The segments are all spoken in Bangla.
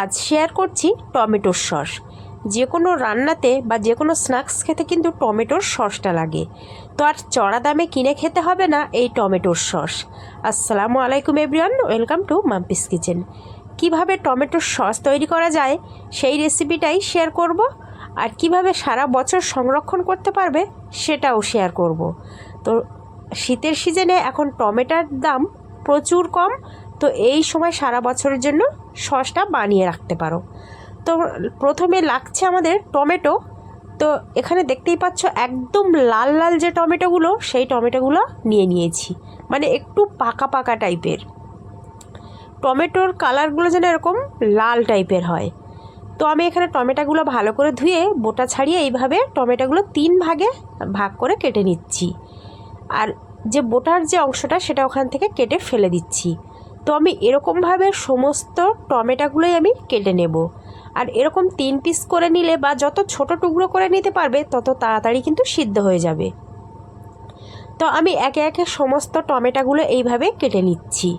আজ শেয়ার করছি টমেটোর সস। যে কোনো রান্নাতে বা যে কোনো স্ন্যাক্স খেতে কিন্তু টমেটোর সসটা লাগে। তো আর চড়া দামে কিনে খেতে হবে না এই টমেটোর সস। আসসালামু আলাইকুম everyone welcome to Mampi's kitchen কীভাবে টমেটোর সস তৈরি করা যায় সেই রেসিপিটাই শেয়ার করব আর কীভাবে সারা বছর সংরক্ষণ করতে পারবে সেটাও শেয়ার করব। তো শীতের সিজনে এখন টমেটোর দাম প্রচুর কম তো এই সময় সারা বছরের জন্য সসটা বানিয়ে রাখতে পারো। তো প্রথমে লাগছে আমাদের টমেটো। তো এখানে দেখতেই পাচ্ছ একদম লাল লাল যে টমেটোগুলো, সেই টমেটোগুলো নিয়ে নিয়েছি। মানে একটু পাকা পাকা টাইপের। টমেটোর কালারগুলো যেন এরকম লাল টাইপের হয়। তো আমি এখানে টমেটোগুলো ভালো করে ধুয়ে বোটা ছাড়িয়ে এইভাবে টমেটোগুলো তিন ভাগে ভাগ করে কেটে নিচ্ছি। আর যে বোটার যে অংশটা, সেটা ওখান থেকে কেটে ফেলে দিচ্ছি। তো আমি এরকমভাবে সমস্ত টমেটোগুলোই আমি কেটে নেব। আর এরকম তিন পিস করে নিলে বা যত ছোট টুকরো করে নিতে পারবে, তত তাড়াতাড়ি কিন্তু সিদ্ধ হয়ে যাবে। তো আমি একে একে সমস্ত টমেটোগুলো এইভাবে কেটে নিচ্ছি।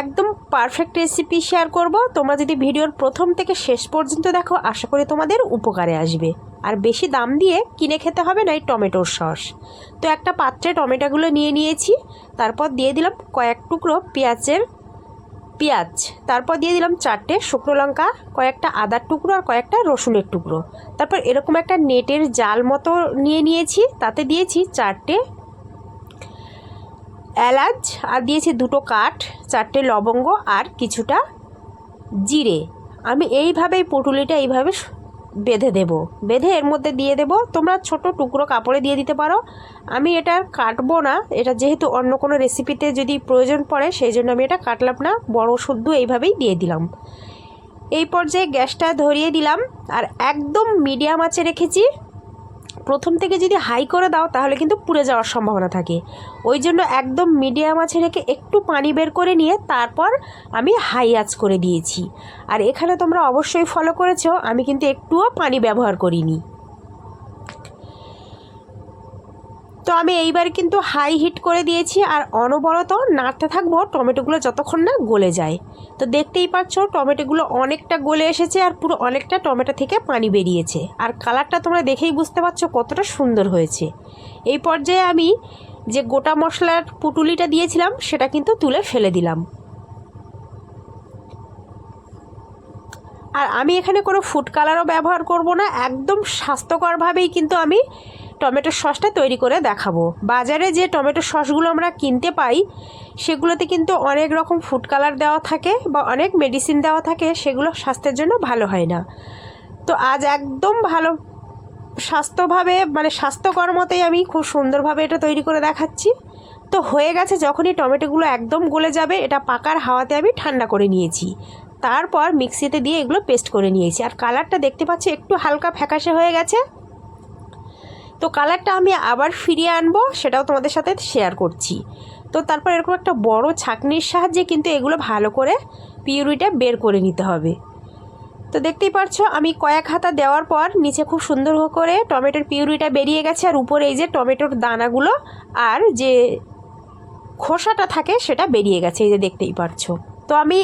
একদম পারফেক্ট রেসিপি শেয়ার করব। তোমরা যদি ভিডিওর প্রথম থেকে শেষ পর্যন্ত দেখো, আশা করি তোমাদের উপকারে আসবে। আর বেশি দাম দিয়ে কিনে খেতে হবে না এই টমেটোর সস। তো একটা পাত্রে টমেটোগুলো নিয়ে নিয়েছি, তারপর দিয়ে দিলাম কয়েক টুকরো পেঁয়াজের পেঁয়াজ। তারপর দিয়ে দিলাম চারটে শুকনো লঙ্কা, কয়েকটা আদার টুকরো আর কয়েকটা রসুনের টুকরো। তারপর এরকম একটা নেটের জাল মতো নিয়ে নিয়েছি, তাতে দিয়েছি চারটে এলাচ আর দিয়েছি দুটো কাঠ, চারটে লবঙ্গ আর কিছুটা জিরে। আমি এইভাবেই পুটুলিটা এইভাবে বেঁধে দেব। বেঁধে এর মধ্যে দিয়ে দেব। তোমরা ছোট টুকরো কাপড়ে দিয়ে দিতে পারো। আমি এটা কাটবো না। এটা যেহেতু অন্য কোনো রেসিপিতে যদি প্রয়োজন পড়ে, সেই জন্য আমি এটা কাটলাম না। বড় শুদ্ধ এইভাবেই দিয়ে দিলাম। এই পর্যায়ে গ্যাসটা ধরিয়ে দিলাম। আর একদম মিডিয়াম আঁচে রেখেছি। প্রথম থেকে যদি হাই করে দাও, তাহলে কিন্তু পুড়ে যাওয়ার সম্ভাবনা থাকে। ওই জন্য একদম মিডিয়াম আছে রেখে একটু পানি বের করে নিয়ে তারপর আমি হাই আঁচ করে দিয়েছি। আর এখানে তোমরা অবশ্যই ফলো করেছ, আমি কিন্তু একটুও পানি ব্যবহার করিনি। তো আমি এইবার কিন্তু হাই হিট করে দিয়েছি আর অনবরত নাড়তে থাকব টমেটোগুলো যতক্ষণ না গলে যায়। তো দেখতেই পাচ্ছ টমেটোগুলো অনেকটা গলে এসেছে আর পুরো অনেকটা টমেটো থেকে পানি বেরিয়েছে। আর কালারটা তোমরা দেখেই বুঝতে পারছ কতটা সুন্দর হয়েছে। এই পর্যায়ে আমি যে গোটা মশলার পুটুলিটা দিয়েছিলাম সেটা কিন্তু তুলে ফেলে দিলাম। আর আমি এখানে কোনো ফুড কালারও ব্যবহার করব না, একদম স্বাস্থ্যকরভাবেই কিন্তু আমি টমেটোর সসটা তৈরি করে দেখাবো। বাজারে যে টমেটো সসগুলো আমরা কিনতে পাই, সেগুলোতে কিন্তু অনেক রকম ফুড কালার দেওয়া থাকে বা অনেক মেডিসিন দেওয়া থাকে, সেগুলো স্বাস্থ্যের জন্য ভালো হয় না। তো আজ একদম ভালো স্বাস্থ্যভাবে মানে স্বাস্থ্যকর মতেই আমি খুব সুন্দরভাবে এটা তৈরি করে দেখাচ্ছি। তো হয়ে গেছে যখনই টমেটোগুলো একদম গলে যাবে, এটা পাকার হাওয়াতে আমি ঠান্ডা করে নিয়েছি। তারপর মিক্সিতে দিয়ে এগুলো পেস্ট করে নিয়েছি। আর কালারটা দেখতে পাচ্ছি একটু হালকা ফ্যাকাশে হয়ে গেছে। তো কালারটা আমি আবার ফিরিয়ে আনব, সেটাও তোমাদের সাথে শেয়ার করছি। তো তারপর এরকম একটা বড় ছাঁকনির সাহায্যে কিন্তু এগুলো ভালো করে পিউরিটা বের করে নিতে হবে। তো দেখতেই পারছ, আমি কয়েক হাতা দেওয়ার পর নিচে খুব সুন্দর করে টমেটোর পিউরিটা বেরিয়ে গেছে, আর উপরে এই যে টমেটোর দানাগুলো আর যে খোসাটা থাকে সেটা বেরিয়ে গেছে, এই যে দেখতেই পারছ। তো আমি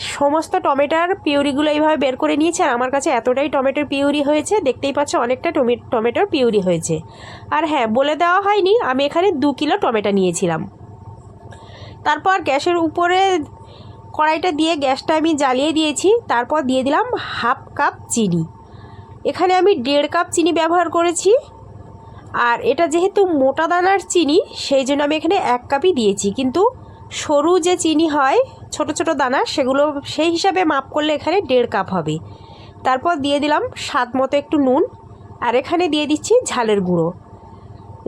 সমস্ত টমেটোর পিউরিগুলো এইভাবে বের করে নিয়েছি আর আমার কাছে এতটাই টমেটোর পিউরি হয়েছে, দেখতেই পাচ্ছ অনেকটা টমে, টমেটোর পিউরি হয়েছে। আর হ্যাঁ বলে দেওয়া হয়নি, আমি এখানে দু কিলো টমেটো নিয়েছিলাম। তারপর গ্যাসের উপরে কড়াইটা দিয়ে গ্যাসটা আমি জ্বালিয়ে দিয়েছি, তারপর দিয়ে দিলাম হাফ কাপ চিনি। এখানে আমি দেড় কাপ চিনি ব্যবহার করেছি, আর এটা যেহেতু মোটা দানার চিনি, সেই জন্য আমি এখানে এক কাপই দিয়েছি। কিন্তু সরু যে চিনি হয়, ছোট ছোট দানা, সেগুলো সেই হিসাবে মাপ করলে এখানে দেড় কাপ হবে। তারপর দিয়ে দিলাম স্বাদ মতো একটু নুন, আর এখানে দিয়ে দিচ্ছি ঝালের গুঁড়ো।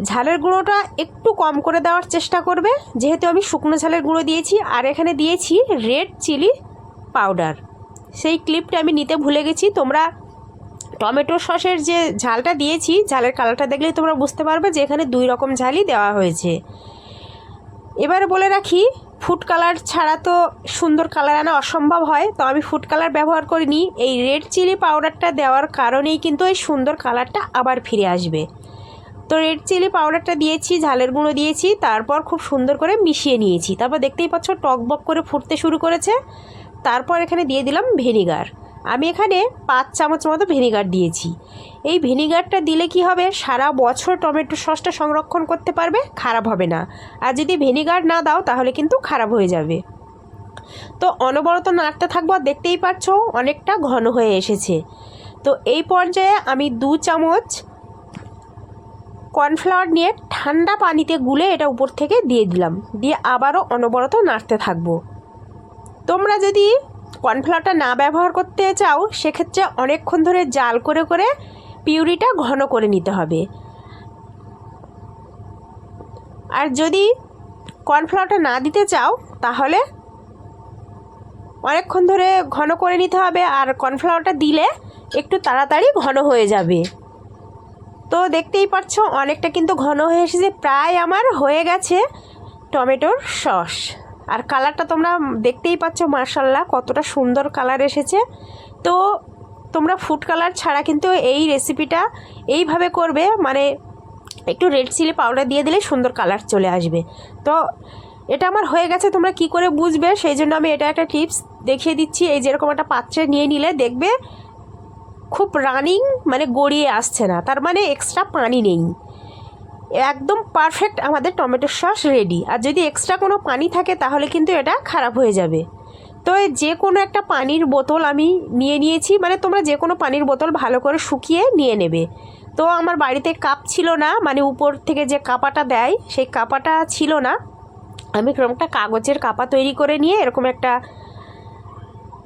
ঝালের গুঁড়োটা একটু কম করে দেওয়ার চেষ্টা করবে, যেহেতু আমি শুকনো ঝালের গুঁড়ো দিয়েছি, আর এখানে দিয়েছি রেড চিলি পাউডার। সেই ক্লিপটা আমি নিতে ভুলে গেছি, তোমরা টমেটো সসের যে ঝালটা দিয়েছি, ঝালের কালারটা দেখলেই তোমরা বুঝতে পারবে যে এখানে দুই রকম ঝালই দেওয়া হয়েছে। এবারে বলে রাখি ফুড কালার ছাড়া তো সুন্দর কালার আনা অসম্ভব হয়, তো আমি ফুড কালার ব্যবহার করিনি। এই রেড চিলি পাউডারটা দেওয়ার কারণেই কিন্তু এই সুন্দর কালারটা আবার ফিরে আসবে। তো রেড চিলি পাউডারটা দিয়েছি, ঝালের গুঁড়ো দিয়েছি, তারপর খুব সুন্দর করে মিশিয়ে নিয়েছি। তারপর দেখতেই পাচ্ছ টক বক করে ফুটতে শুরু করেছে। তারপর এখানে দিয়ে দিলাম ভিনিগার আমি এখানে পাঁচ চামচ মতো ভিনিগার দিয়েছি। এই ভিনিগারটা দিলে কি হবে? সারা বছর টমেটো সসটা সংরক্ষণ করতে পারবে, খারাপ হবে না। আর যদি ভিনিগার না দাও, তাহলে কিন্তু খারাপ হয়ে যাবে। তো অনবরত নাড়তে থাকব, আর দেখতেই পাচ্ছ অনেকটা ঘন হয়ে এসেছে। তো এই পর্যায়ে আমি দু চামচ কর্নফ্লাওয়ার নিয়ে ঠান্ডা পানিতে গুলে এটা উপর থেকে দিয়ে দিলাম। দিয়ে আবারও অনবরত নাড়তে থাকব। তোমরা যদি কর্নফ্লাওয়ারটা না ব্যবহার করতে চাও, সেক্ষেত্রে অনেকক্ষণ ধরে জাল করে করে পিউরিটা ঘন করে নিতে হবে। আর যদি কর্নফ্লাওয়ারটা না দিতে চাও, তাহলে অনেকক্ষণ ধরে ঘন করে নিতে হবে, আর কর্নফ্লাওয়ারটা দিলে একটু তাড়াতাড়ি ঘন হয়ে যাবে। তো দেখতেই পাচ্ছ অনেকটা কিন্তু ঘন হয়ে এসেছে, প্রায় আমার হয়ে গেছে টমেটোর সস। আর কালারটা তোমরা দেখতেই পাচ্ছ মার্শাল্লাহ কতটা সুন্দর কালার এসেছে। তো তোমরা ফুড কালার ছাড়া কিন্তু এই রেসিপিটা এইভাবে করবে মানে একটু রেড চিলি পাউডার দিয়ে দিলে সুন্দর কালার চলে আসবে। তো এটা আমার হয়ে গেছে, তোমরা কি করে বুঝবে? সেই জন্য আমি এটা একটা টিপস দেখিয়ে দিচ্ছি, এই যেরকম একটা পাত্রে নিয়ে নিলে দেখবে খুব রানিং মানে গড়িয়ে আসছে না। তার মানে এক্সট্রা পানি নেই। একদম পারফেক্ট আমাদের টমেটো সস রেডি আর যদি এক্সট্রা কোনো পানি থাকে, তাহলে কিন্তু এটা খারাপ হয়ে যাবে। তো যে কোনো একটা পানির বোতল আমি নিয়ে নিয়েছি মানে তোমরা যে কোনো পানির বোতল ভালো করে শুকিয়ে নিয়ে নেবে। তো আমার বাড়িতে কাপ ছিল না মানে উপর থেকে যে কাপাটা দেয়, সেই কাপাটা ছিল না। আমি একটা কাগজের কাপা তৈরি করে নিয়ে এরকম একটা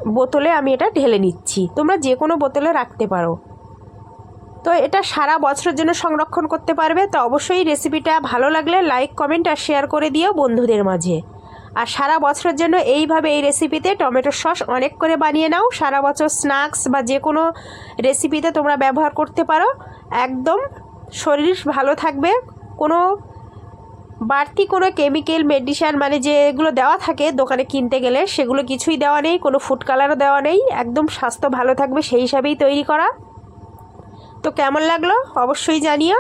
বোতলে আমি এটা ঢেলে নিচ্ছি। তোমরা যে কোনো বোতলে রাখতে পারো। তো এটা সারা বছরের জন্য সংরক্ষণ করতে পারবে। তো অবশ্যই রেসিপিটা ভালো লাগলে লাইক কমেন্ট আর শেয়ার করে দিও বন্ধুদের মাঝে। আর সারা বছরের জন্য এইভাবে এই রেসিপিতে টমেটো সস অনেক করে বানিয়ে নাও। সারা বছর স্ন্যাক্স বা যে কোনো রেসিপিতে তোমরা ব্যবহার করতে পারো। একদম শরীর ভালো থাকবে। কোনো বাড়তি কোনো কেমিক্যাল মেডিসিন মানে যেগুলো দেওয়া থাকে দোকানে কিনতে গেলে সেগুলো কিছুই দেওয়া নেই। কোনো ফুড কালারও দেওয়া নেই। একদম স্বাস্থ্য ভালো থাকবে সেই হিসাবেই তৈরি করা। তো কেমন লাগল? অবশ্যই জানিও।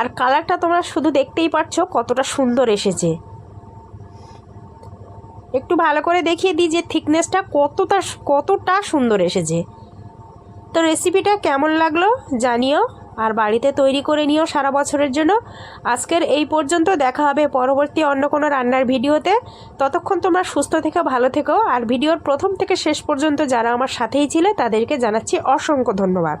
আর কালারটা তোমরা শুধু দেখতেই পারছ কতটা সুন্দর এসেছে। একটু ভালো করে দেখিয়ে দিই যে থিকনেসটা কতটা কতটা সুন্দর এসেছে। তো রেসিপিটা কেমন লাগল জানিও, আর বাড়িতে তৈরি করে নিও সারা বছরের জন্য। আজকের এই পর্যন্ত দেখা হবে পরবর্তী অন্য কোনো রান্নার ভিডিওতে। ততক্ষণ তোমরা সুস্থ থেকো, ভালো থেকো, আর ভিডিওর প্রথম থেকে শেষ পর্যন্ত যারা আমার সাথেই ছিলে তাদেরকে জানাচ্ছি অসংখ্য ধন্যবাদ।